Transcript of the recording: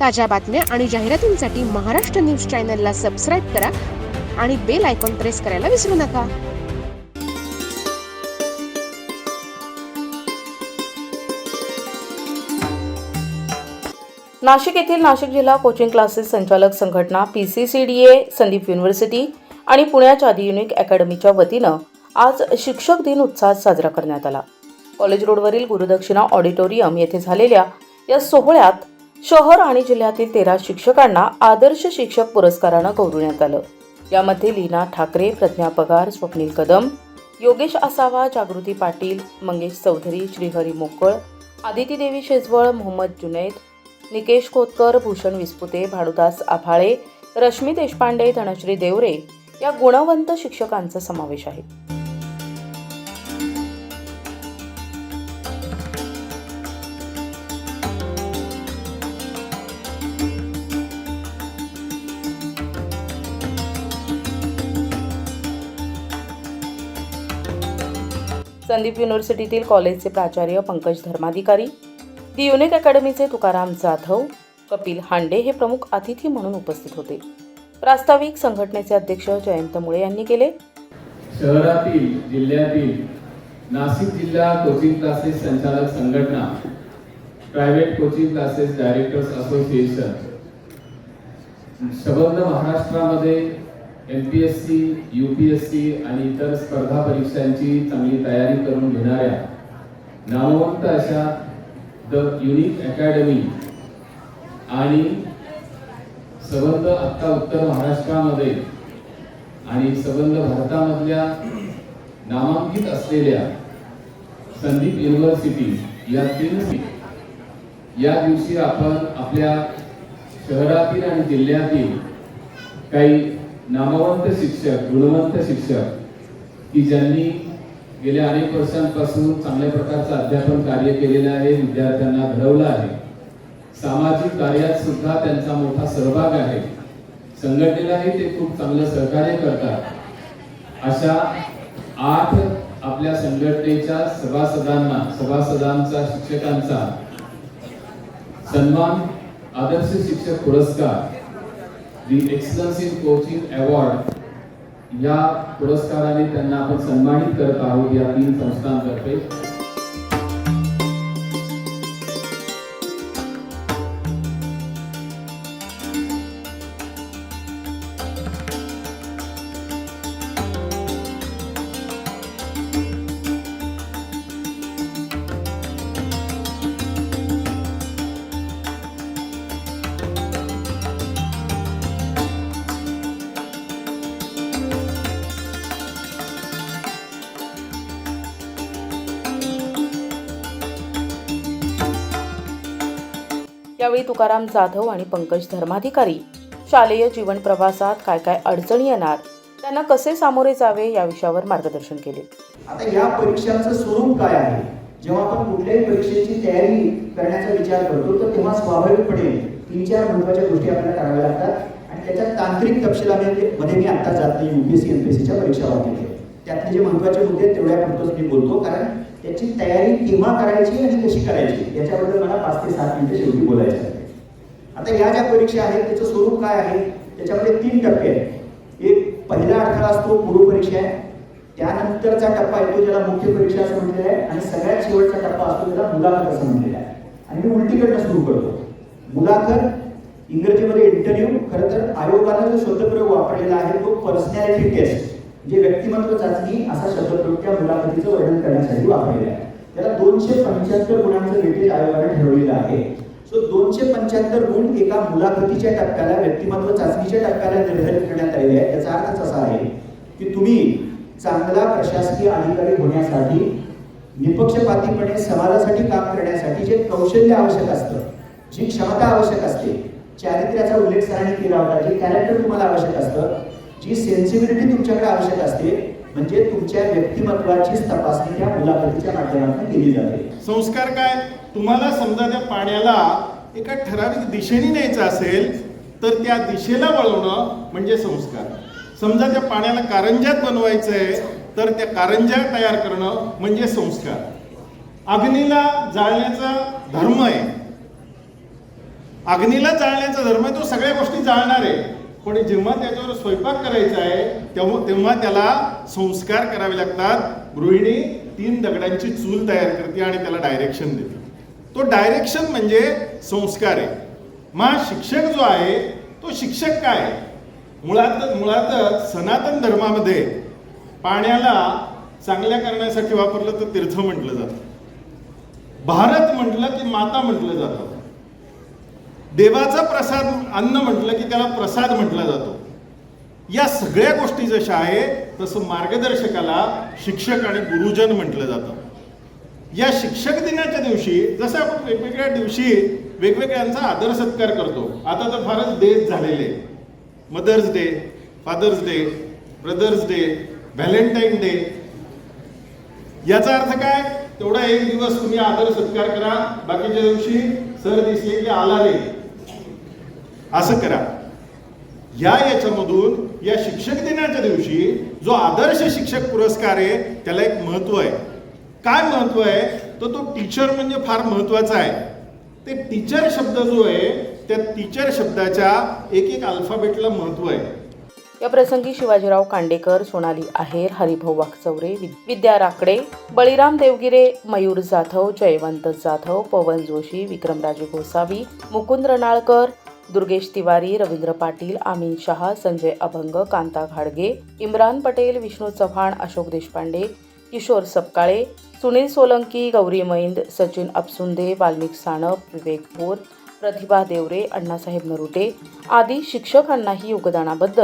ताज्या बातम्या आणि जाहिरातींसाठी महाराष्ट्र न्यूज चॅनलला सबस्क्राईब करा आणि बेल आयकॉन प्रेस करायला विसरू नका. नाशिक येथील नाशिक जिल्हा कोचिंग क्लासेस संचालक संघटना P C C D A Sandeep university आणि पुण्याच्या आदी युनिक अकॅडमीच्या वतीनं आज शिक्षक दिन उत्साहात साजरा करण्यात आला. कॉलेज रोडवरील गुरुदक्षिणा ऑडिटोरियम येथे झालेल्या या सोहळ्यात शहर आणि जिल्ह्यातील तेरा शिक्षकांना आदर्श शिक्षक पुरस्कारानं गौरवण्यात आलं. यामध्ये लीना ठाकरे प्रज्ञा पगार स्वप्नील कदम योगेश आसावा जागृती पाटील मंगेश चौधरी श्रीहरी मोकळ आदिती देवी शेजवळ मोहम्मद जुनैद निकेश खोतकर भूषण विस्पुते भाडुदास आभाळे रश्मी देशपांडे धनश्री देवरे या गुणवंत शिक्षकांचा समावेश आहे. संदीप युनिव्हर्सिटीतील कॉलेजचे प्राचार्य पंकज धर्माधिकारी दि युनिक अकॅडमीचे तुकाराम जाधव कपिल हांडे हे प्रमुख अतिथी म्हणून उपस्थित होते. प्रास्ताविक संघटनेचे अध्यक्ष जयंत मुळे यांनी केले. शहरातील जिल्ह्यातील नाशिक जिल्हा कोचिंग क्लासेस संचालक संघटना private coaching classes directors association संबंध महाराष्ट्रामध्ये M P S C U P S C आणि इतर स्पर्धा परीक्षांची चांगली तयारी करून घेणाऱ्या नामवंत अशा द युनिक अकॅडमी आणि सबंध आत्ता उत्तर महाराष्ट्रामध्ये आणि सबंध भारतामधल्या नामांकित असलेल्या संदीप युनिव्हर्सिटी या तीन या दिवशी आपण आपल्या शहरातील आणि जिल्ह्यातील काही नामवंत शिक्षक गुणवंत शिक्षक की ज्यांनी गेल्या अनेक वर्षांपासून चांगल्या प्रकारचं अध्यापन कार्य केलेलं आहे विद्यार्थ्यांना घडवलं आहे. सामाजिक कार्यात सुद्धा त्यांचा मोठा सहभाग आहे. संघटनेलाही ते खूप चांगलं सहकार्य करतात. अशा आठ आपल्या संघटनेच्या सभासदांना सभासदांचा शिक्षकांचा सन्मान आदर्श शिक्षक पुरस्कार the excellence in coaching award या पुरस्काराने त्यांना आपण सन्मानित करत आहोत या तीन संस्थांतर्फे. यावेळी तुकाराम जाधव आणि पंकज धर्माधिकारी. शालेय जीवन प्रवासात काय काय अडचणी येणार? त्यांना कसे सामोरे जावे या विषयावर मार्गदर्शन केले. आता या परीक्षांचं स्वरूप काय आहे? जेव्हा आपण कुठल्याही परीक्षेची तयारी करण्याचा विचार करतो तर तेव्हा स्वाभाविकपणे तीन चार महत्त्वाच्या गोष्टी आपल्याला कराव्या लागतात. आणि त्याच्या तांत्रिक तपशिलामध्ये मध्ये मी आता जात नाही युपीएससी एमपीएससीच्या परीक्षा वाटते त्यातले जे महत्त्वाचे मुद्दे आहेत तेवढ्या पुरतोच मी बोलतो. कारण त्याची तयारी केव्हा करायची आणि कशी करायची याच्याबद्दल मला पाच ते सात मिनिटं शेवटी बोलायचं आहे. आता या ज्या परीक्षा आहेत त्याचं स्वरूप काय आहे त्याच्यामध्ये तीन टप्पे आहेत. एक पहिला अडथळा असतो पूर्व परीक्षा आहे. त्यानंतरचा टप्पा येतो ज्याला मुख्य परीक्षा असं म्हटलेलं आहे आणि सगळ्यात शेवटचा टप्पा असतो त्याला मुलाखत असं म्हटलेलं आहे. आणि मी उलटीकडनं सुरू करतो. मुलाखत इंग्रजीमध्ये इंटरव्ह्यू खरं तर आयोगानं जो शब्दप्रयोग वापरलेला आहे तो पर्सनॅलिटी टेस्ट म्हणजे व्यक्तिमत्व चाचणी असा शब्दप्रयोग त्या मुलाखतीचं वर्णन करण्यासाठी वापरलेला आहे. त्याला दोनशे पंच्याहत्तर गुणांचं वेटेज आयोगाने ठरवलेलं आहे. सो दोनशे पंच्याहत्तर गुण एका मुलाखतीच्या टप्प्याला व्यक्तिमत्व चाचणीच्या टप्प्याला निर्धारित करण्यात आलेले आहे याचा अर्थच असा आहे की तुम्ही चांगला प्रशासकीय अधिकारी होण्यासाठी निपक्षपातीपणे समाजासाठी काम करण्यासाठी जे कौशल्य आवश्यक असतं जी क्षमता आवश्यक असते चारित्र्याचा उल्लेख सरांनी केला होता जे कॅरेक्टर तुम्हाला आवश्यक असतं जी सेन्सिबिलिटी तुमच्याकडे आवश्यक असते म्हणजे तुमच्या व्यक्तिमत्वाचीच तपासणी त्या मुलाखतीच्या माध्यमातून केली जाते. संस्कार काय? तुम्हाला समजा त्या पाण्याला एका ठराविक दिशेने न्यायचं असेल तर त्या दिशेला वळवणं म्हणजे संस्कार. समजा त्या पाण्याला कारंजात बनवायचं आहे तर त्या कारंजा तयार करणं म्हणजे संस्कार. अग्नीला जाळण्याचा धर्म आहे. अग्नीला जाळण्याचा धर्म आहे तो सगळ्या गोष्टी जाळणार. आहे पण जेव्हा त्याच्यावर स्वयंपाक करायचा आहे तेव्हा तेव्हा त्याला संस्कार करावे लागतात. गृहिणी तीन दगडांची चूल तयार करते आणि त्याला डायरेक्शन देते. तो डायरेक्शन म्हणजे संस्कार आहे. मा शिक्षक जो आहे तो शिक्षक काय? आहे? मुळात मुळातच सनातन धर्मामध्ये पाण्याला चांगल्या करण्यासाठी वापरलं तर तीर्थ म्हटलं जातं. भारत म्हटलं की माता म्हटलं जातं. देवाचा प्रसाद अन्न म्हटलं की त्याला प्रसाद म्हटला जातो. या सगळ्या गोष्टी जशा आहे तसं मार्गदर्शकाला शिक्षक आणि गुरुजन म्हटलं जातं. या शिक्षक दिनाच्या दिवशी जसं आपण वेगवेगळ्या दिवशी वेगवेगळ्यांचा आदर सत्कार करतो. आता तर फारच डेज झालेले mother's day father's day brother's day Valentine's day. याचा अर्थ काय? तेवढा एक दिवस तुम्ही आदर सत्कार करा. बाकीच्या दिवशी सर दिसले की आला रे असं करा. या याच्यामधून या शिक्षक दिनाच्या दिवशी जो आदर्श शिक्षक पुरस्कार आहे त्याला एक महत्त्व आहे. काय महत्त्व आहे? तर तो टीचर म्हणजे फार महत्त्वाचा आहे. ते टीचर शब्द जो आहे त्या टीचर शब्दाच्या एक एक अल्फाबेटला महत्त्व आहे. या प्रसंगी शिवाजीराव कांडेकर सोनाली आहेर हरिभाऊ वाकचौरे विद्या राकडे बळीराम देवगिरे मयूर जाधव जयवंत जाधव पवन जोशी विक्रमराजे गोसावी मुकुंद रणाळकर दुर्गेश तिवारी रवींद्र पाटील आमीन शहा संजय अभंग कांता घाडगे इम्रान पटेल विष्णू चव्हाण अशोक देशपांडे किशोर सपकाळे सुनील सोलंकी गौरी मैंद सचिन अपसुंदे वाल्मिक सानप विवेक भोर प्रतिभा देवरे अण्णासाहेब नरुटे आदी शिक्षकांनाही योगदानाबद्दल